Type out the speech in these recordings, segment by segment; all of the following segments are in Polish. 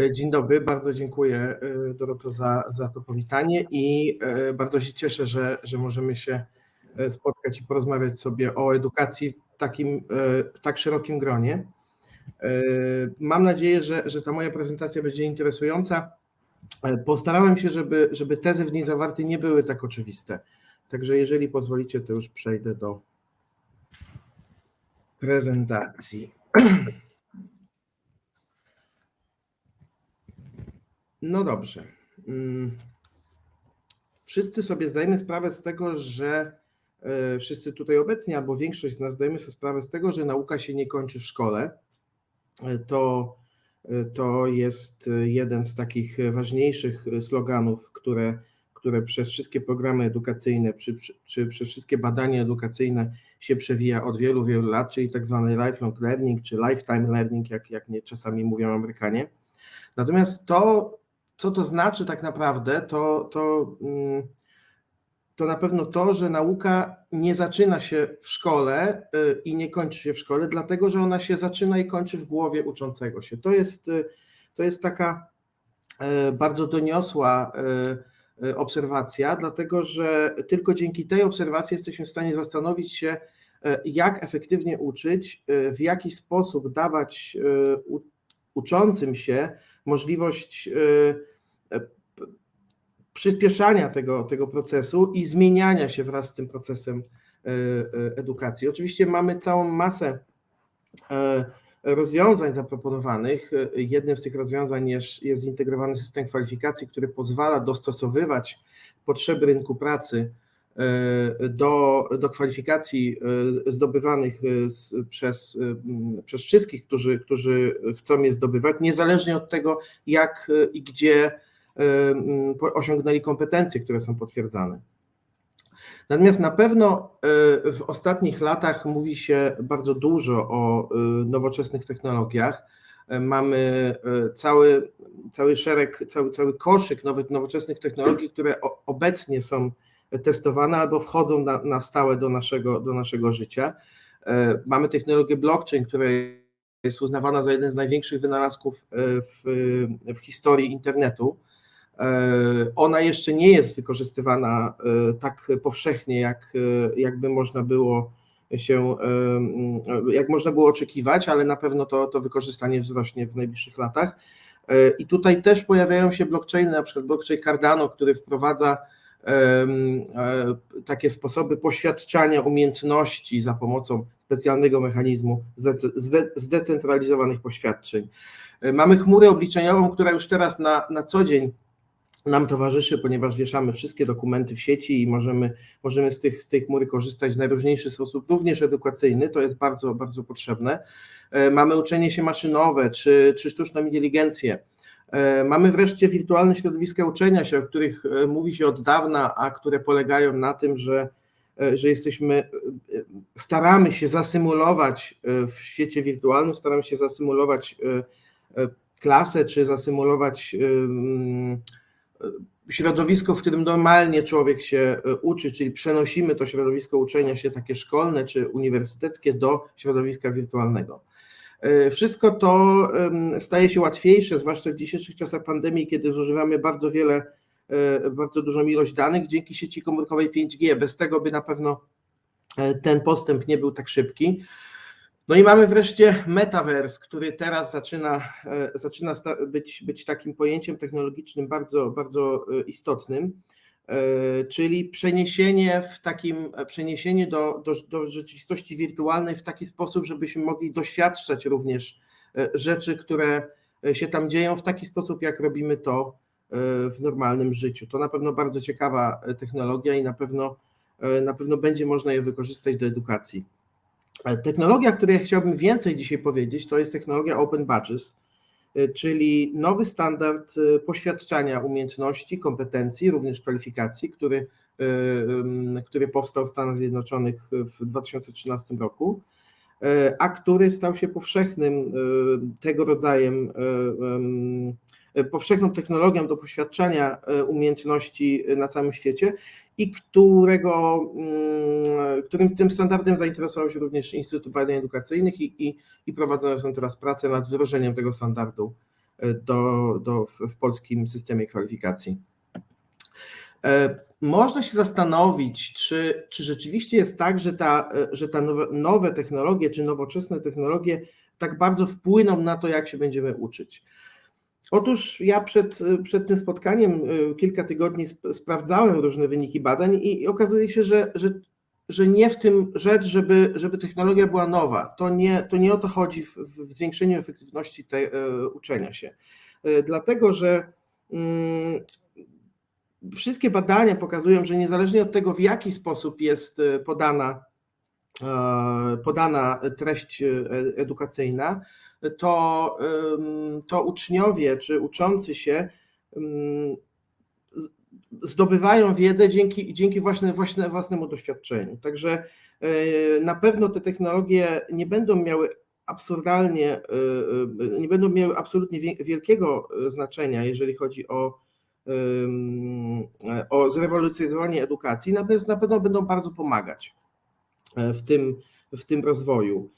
E, dzień dobry, bardzo dziękuję e, Doroto za, za to powitanie i e, bardzo się cieszę, że, że możemy się spotkać i porozmawiać sobie o edukacji w takim tak szerokim gronie. Mam nadzieję, że, że ta moja prezentacja będzie interesująca. Postarałem się, żeby, żeby tezy w niej zawarte nie były tak oczywiste. Także jeżeli pozwolicie, to już przejdę do prezentacji. No dobrze. Mm. Wszyscy sobie zdajemy sprawę z tego, że e, wszyscy tutaj obecni, albo większość z nas zdajemy sobie sprawę z tego, że nauka się nie kończy w szkole. E, to, e, to jest jeden z takich ważniejszych sloganów, które, które przez wszystkie programy edukacyjne, czy, czy przez wszystkie badania edukacyjne się przewija od wielu, wielu lat, czyli tak zwany lifelong learning, czy lifetime learning, jak, jak nie czasami mówią Amerykanie. Natomiast to co to znaczy tak naprawdę, to, to, mm, to na pewno to, że nauka nie zaczyna się w szkole y, i nie kończy się w szkole, dlatego że ona się zaczyna i kończy w głowie uczącego się. To jest, y, to jest taka y, bardzo doniosła obserwacja, dlatego że tylko dzięki tej obserwacji jesteśmy w stanie zastanowić się, jak efektywnie uczyć, w jaki sposób dawać uczącym się możliwość e, przyspieszania tego, tego procesu i zmieniania się wraz z tym procesem e, e, edukacji. Oczywiście mamy całą masę rozwiązań zaproponowanych. Jednym z tych rozwiązań jest, jest zintegrowany system kwalifikacji, który pozwala dostosowywać potrzeby rynku pracy do, do kwalifikacji e, zdobywanych e, przez, przez wszystkich, którzy, którzy chcą je zdobywać, niezależnie od tego, jak i gdzie osiągnęli kompetencje, które są potwierdzane. Natomiast na pewno w ostatnich latach mówi się bardzo dużo o nowoczesnych technologiach. Mamy cały, cały szereg, cały, cały koszyk nowych, nowoczesnych technologii, które obecnie są testowane albo wchodzą na, na stałe do naszego, do naszego życia. E, mamy technologię blockchain, która jest uznawana za jeden z największych wynalazków e, w, w historii internetu. E, ona jeszcze nie jest wykorzystywana tak powszechnie, jak, jakby można było się, jak można było oczekiwać, ale na pewno to, to wykorzystanie wzrośnie w najbliższych latach. I tutaj też pojawiają się blockchainy, na przykład blockchain Cardano, który wprowadza takie sposoby poświadczania umiejętności za pomocą specjalnego mechanizmu zdecentralizowanych poświadczeń. E, mamy chmurę obliczeniową, która już teraz na, na co dzień nam towarzyszy, ponieważ wieszamy wszystkie dokumenty w sieci i możemy, możemy z, tych, z tej chmury korzystać w najróżniejszy sposób, również edukacyjny, to jest bardzo, bardzo potrzebne. E, mamy uczenie się maszynowe czy, czy sztuczną inteligencję E, mamy wreszcie wirtualne środowiska uczenia się, o których e, mówi się od dawna, a które polegają na tym, że, e, że jesteśmy, staramy się zasymulować w świecie wirtualnym, staramy się zasymulować klasę, czy zasymulować środowisko, w którym normalnie człowiek się uczy, czyli przenosimy to środowisko uczenia się takie szkolne czy uniwersyteckie do środowiska wirtualnego. E, wszystko to staje się łatwiejsze, zwłaszcza w dzisiejszych czasach pandemii, kiedy zużywamy bardzo wiele, e, bardzo dużą ilość danych dzięki sieci komórkowej 5G. Bez tego by na pewno e, ten postęp nie był tak szybki. No i mamy wreszcie metaverse, który teraz zaczyna, zaczyna być, być takim pojęciem technologicznym bardzo, bardzo istotnym. E, czyli przeniesienie w takim, przeniesienie do, do, do rzeczywistości wirtualnej w taki sposób, żebyśmy mogli doświadczać również e, rzeczy, które e, się tam dzieją w taki sposób, jak robimy to w normalnym życiu. To na pewno bardzo ciekawa technologia i na pewno, na pewno będzie można je wykorzystać do edukacji. Technologia, której chciałbym więcej dzisiaj powiedzieć, to jest technologia Open Badges E, czyli nowy standard e, poświadczania umiejętności, kompetencji, również kwalifikacji, który, e, który powstał w Stanach Zjednoczonych w 2013 roku, a który stał się powszechnym tego rodzajem powszechną technologią do poświadczania e, umiejętności na całym świecie i którego, mm, którym tym standardem zainteresował się również Instytut Badań Edukacyjnych i, i, i prowadzone są teraz prace nad wdrożeniem tego standardu do, do, w polskim systemie kwalifikacji. Można się zastanowić, czy, czy rzeczywiście jest tak, że, ta, że ta nowe, nowe technologie, czy nowoczesne technologie tak bardzo wpłyną na to, jak się będziemy uczyć. Otóż ja przed, przed tym spotkaniem kilka tygodni sp sprawdzałem różne wyniki badań i, i okazuje się, że, że, że nie w tym rzecz, żeby, żeby technologia była nowa. To nie, to nie o to chodzi w, w zwiększeniu efektywności tej, e, uczenia się. E, dlatego, że mm, wszystkie badania pokazują, że niezależnie od tego, w jaki sposób jest podana, podana treść edukacyjna, to, to uczniowie czy uczący się zdobywają wiedzę dzięki, dzięki właśnie, właśnie własnemu doświadczeniu. Także na pewno te technologie nie będą miały absurdalnie, nie będą miały absolutnie wielkiego znaczenia, jeżeli chodzi o, o zrewolucjonizowanie edukacji, natomiast na pewno będą bardzo pomagać w tym, w tym rozwoju.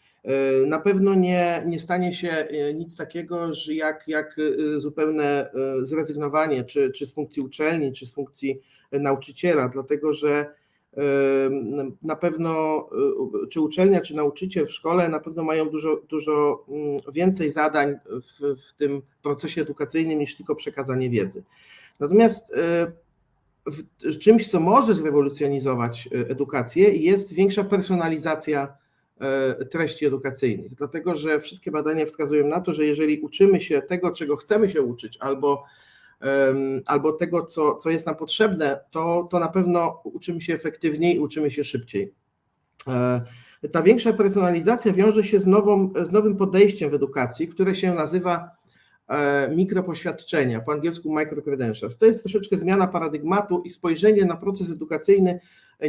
Na pewno nie, nie stanie się nic takiego, że jak, jak zupełne zrezygnowanie czy, czy z funkcji uczelni, czy z funkcji nauczyciela, dlatego że na pewno czy uczelnia, czy nauczyciel w szkole na pewno mają dużo, dużo więcej zadań w, w tym procesie edukacyjnym niż tylko przekazanie wiedzy. Natomiast czymś, co może zrewolucjonizować edukację, jest większa personalizacja E, treści edukacyjnych, dlatego że wszystkie badania wskazują na to, że jeżeli uczymy się tego, czego chcemy się uczyć, albo, albo tego, co, co jest nam potrzebne, to, to na pewno uczymy się efektywniej, uczymy się szybciej. E, ta większa personalizacja wiąże się z, nową, z nowym podejściem w edukacji, które się nazywa e, mikropoświadczenia, po angielsku microcredentials. To jest troszeczkę zmiana paradygmatu i spojrzenie na proces edukacyjny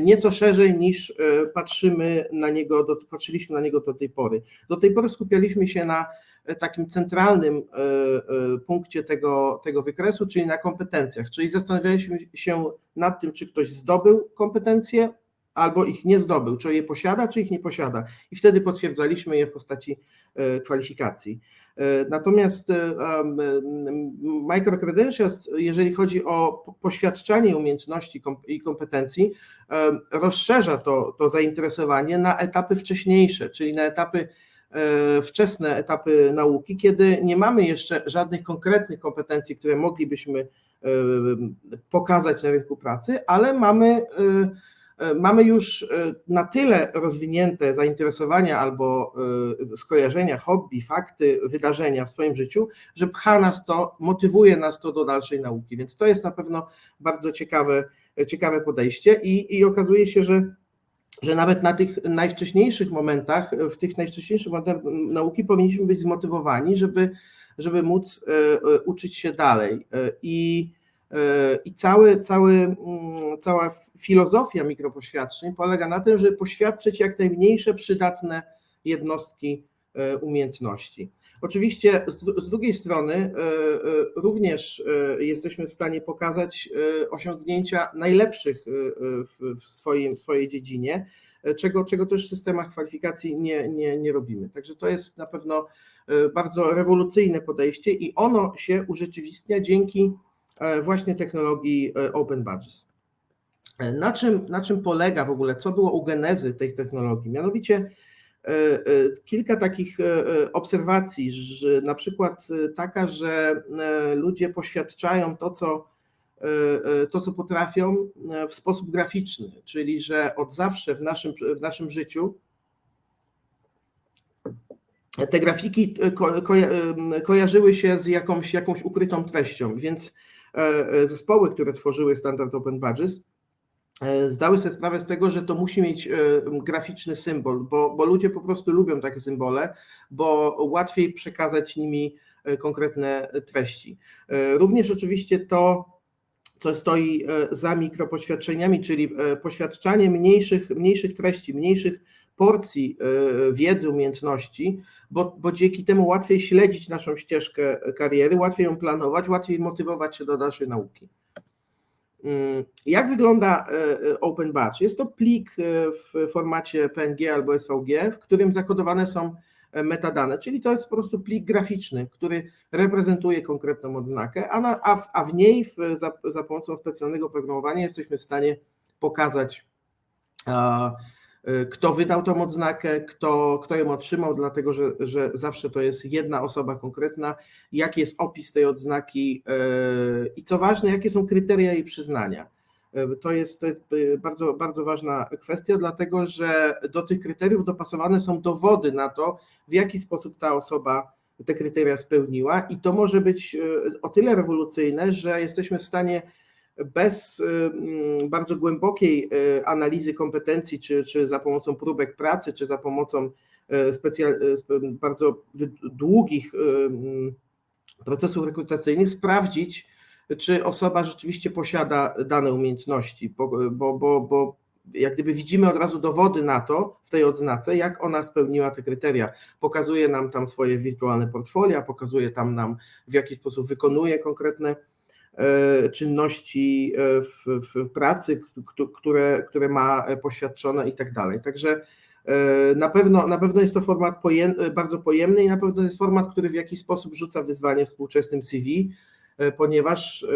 nieco szerzej niż e, patrzymy na niego, patrzyliśmy na niego do tej pory. Do tej pory skupialiśmy się na e, takim centralnym e, punkcie tego, tego wykresu, czyli na kompetencjach, czyli zastanawialiśmy się nad tym, czy ktoś zdobył kompetencje albo ich nie zdobył, czy je posiada, czy ich nie posiada. I wtedy potwierdzaliśmy je w postaci kwalifikacji. Natomiast microcredentials, jeżeli chodzi o poświadczanie umiejętności i kompetencji, rozszerza to, to zainteresowanie na etapy wcześniejsze, czyli na etapy e, wczesne etapy nauki, kiedy nie mamy jeszcze żadnych konkretnych kompetencji, które moglibyśmy pokazać na rynku pracy, ale mamy e, E, mamy już e, na tyle rozwinięte zainteresowania albo e, skojarzenia, hobby, fakty, wydarzenia w swoim życiu, że pcha nas to, motywuje nas to do dalszej nauki. Więc to jest na pewno bardzo ciekawe, ciekawe podejście i, i okazuje się, że że nawet na tych najwcześniejszych momentach, w tych najwcześniejszych momentach nauki powinniśmy być zmotywowani, żeby, żeby móc uczyć się dalej. I E, I cały, cały, mm, cała filozofia mikropoświadczeń polega na tym, żeby poświadczyć jak najmniejsze przydatne jednostki e, umiejętności. Oczywiście z, z drugiej strony e, również jesteśmy w stanie pokazać osiągnięcia najlepszych w, w, swoim, w swojej dziedzinie, czego, czego też w systemach kwalifikacji nie, nie, nie robimy. Także to jest na pewno bardzo rewolucyjne podejście i ono się urzeczywistnia dzięki E, właśnie technologii e, Open Badges. E, na czym, na czym polega w ogóle, co było u genezy tej technologii? Mianowicie kilka takich obserwacji, że na przykład taka, że ludzie poświadczają to, co, to, co potrafią w sposób graficzny, czyli że od zawsze w naszym, w naszym życiu te grafiki ko, ko, kojarzyły się z jakąś, jakąś ukrytą treścią, więc E, e, zespoły, które tworzyły standard Open Badges, e, zdały sobie sprawę z tego, że to musi mieć graficzny symbol, bo, bo ludzie po prostu lubią takie symbole, bo łatwiej przekazać nimi konkretne treści. Również oczywiście to, co stoi za mikropoświadczeniami, czyli poświadczanie mniejszych, mniejszych treści, mniejszych porcji wiedzy, umiejętności, bo, bo dzięki temu łatwiej śledzić naszą ścieżkę kariery, łatwiej ją planować, łatwiej motywować się do dalszej nauki. Mm, jak wygląda e, Open Batch? Jest to plik w formacie PNG albo SVG, w którym zakodowane są e, metadane, czyli to jest po prostu plik graficzny, który reprezentuje konkretną odznakę, a, na, a, w, a w niej w, za, za pomocą specjalnego oprogramowania jesteśmy w stanie pokazać, kto wydał tą odznakę, kto, kto ją otrzymał, dlatego że, że zawsze to jest jedna osoba konkretna, jaki jest opis tej odznaki e, i co ważne, jakie są kryteria jej przyznania. E, To jest, to jest e, bardzo, bardzo ważna kwestia, dlatego że do tych kryteriów dopasowane są dowody na to, w jaki sposób ta osoba te kryteria spełniła, i to może być o tyle rewolucyjne, że jesteśmy w stanie bez mm, bardzo głębokiej analizy kompetencji, czy, czy za pomocą próbek pracy, czy za pomocą specjal, bardzo długich mm, procesów rekrutacyjnych sprawdzić, czy osoba rzeczywiście posiada dane umiejętności, bo, bo, bo, bo jak gdyby widzimy od razu dowody na to w tej odznace, jak ona spełniła te kryteria. Pokazuje nam tam swoje wirtualne portfolia, pokazuje tam nam, w jaki sposób wykonuje konkretne czynności e, w, w pracy, które, które ma poświadczone i tak dalej. Także e, na pewno, na pewno jest to format pojem, bardzo pojemny i na pewno jest format, który w jakiś sposób rzuca wyzwanie współczesnym CV, E, ponieważ e,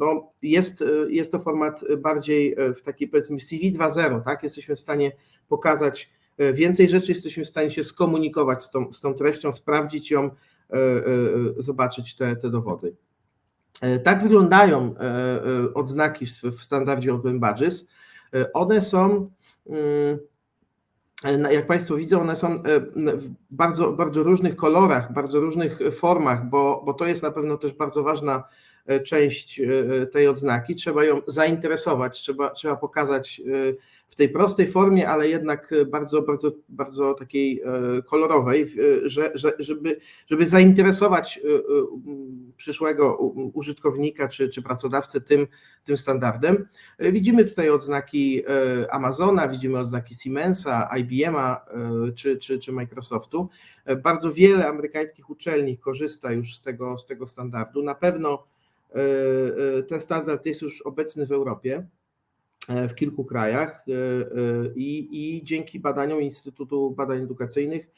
no, jest, e, jest to format bardziej w taki powiedzmy CV 2.0, tak? Jesteśmy w stanie pokazać więcej rzeczy, jesteśmy w stanie się skomunikować z tą, z tą treścią, sprawdzić ją, zobaczyć te, te dowody. Tak wyglądają odznaki w standardzie Open Badges. One są mm, E, jak Państwo widzą, one są e, w bardzo, bardzo różnych kolorach, bardzo różnych formach, bo, bo to jest na pewno też bardzo ważna e, część tej odznaki. Trzeba ją zainteresować, trzeba, trzeba pokazać w tej prostej formie, ale jednak bardzo, bardzo, bardzo takiej e, kolorowej, że, że, żeby, żeby zainteresować e, e, przyszłego użytkownika czy, czy pracodawcę tym, tym standardem. Widzimy tutaj odznaki Amazona, widzimy odznaki Siemensa, IBM-a czy, czy, czy Microsoftu. Bardzo wiele amerykańskich uczelni korzysta już z tego, z tego standardu. Na pewno ten standard jest już obecny w Europie. E, w kilku krajach e, e, i, i dzięki badaniom Instytutu Badań Edukacyjnych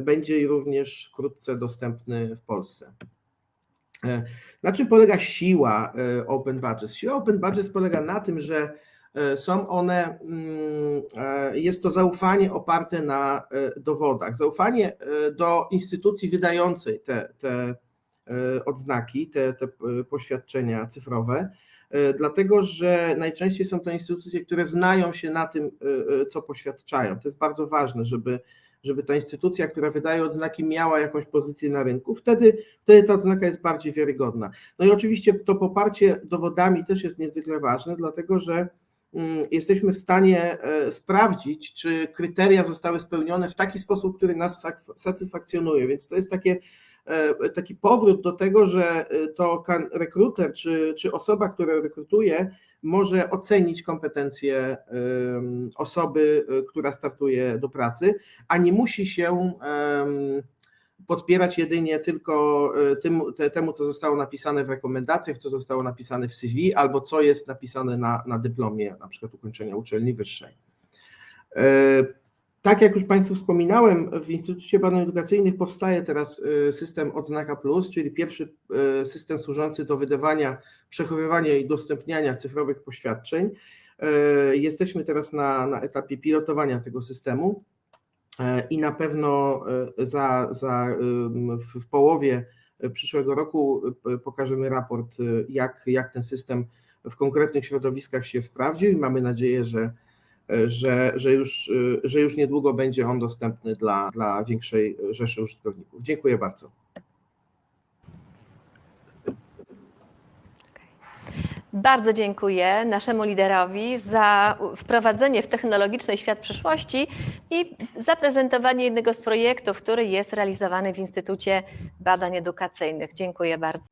będzie również wkrótce dostępny w Polsce. Na czym polega siła Open Badges? Siła Open Badges polega na tym, że są one, mm, jest to zaufanie oparte na dowodach, zaufanie do instytucji wydającej te, te odznaki, te, te poświadczenia cyfrowe, dlatego że najczęściej są to instytucje, które znają się na tym, e, e, co poświadczają. To jest bardzo ważne, żeby, żeby ta instytucja, która wydaje odznaki, miała jakąś pozycję na rynku. Wtedy, wtedy ta odznaka jest bardziej wiarygodna. No i oczywiście to poparcie dowodami też jest niezwykle ważne, dlatego że mm, jesteśmy w stanie sprawdzić, czy kryteria zostały spełnione w taki sposób, który nas satysfakcjonuje. Więc to jest takie E, taki powrót do tego, że e, to rekruter czy, czy osoba, która rekrutuje, może ocenić kompetencje osoby, e, która startuje do pracy, a nie musi się podpierać jedynie tylko tym, temu, co zostało napisane w rekomendacjach, co zostało napisane w CV, albo co jest napisane na, na dyplomie, na przykład ukończenia uczelni wyższej. Tak jak już Państwu wspominałem, w Instytucie Badań Edukacyjnych powstaje teraz y, system Odznaka Plus, czyli pierwszy y, system służący do wydawania, przechowywania i udostępniania cyfrowych poświadczeń. Y, jesteśmy teraz na, na etapie pilotowania tego systemu i na pewno za, za, w, połowie przyszłego roku pokażemy raport, jak, jak ten system w konkretnych środowiskach się sprawdził i mamy nadzieję, że że, że, już, że już niedługo będzie on dostępny dla, dla większej rzeszy użytkowników. Dziękuję bardzo. Bardzo dziękuję naszemu liderowi za wprowadzenie w technologiczny świat przyszłości i zaprezentowanie jednego z projektów, który jest realizowany w Instytucie Badań Edukacyjnych. Dziękuję bardzo.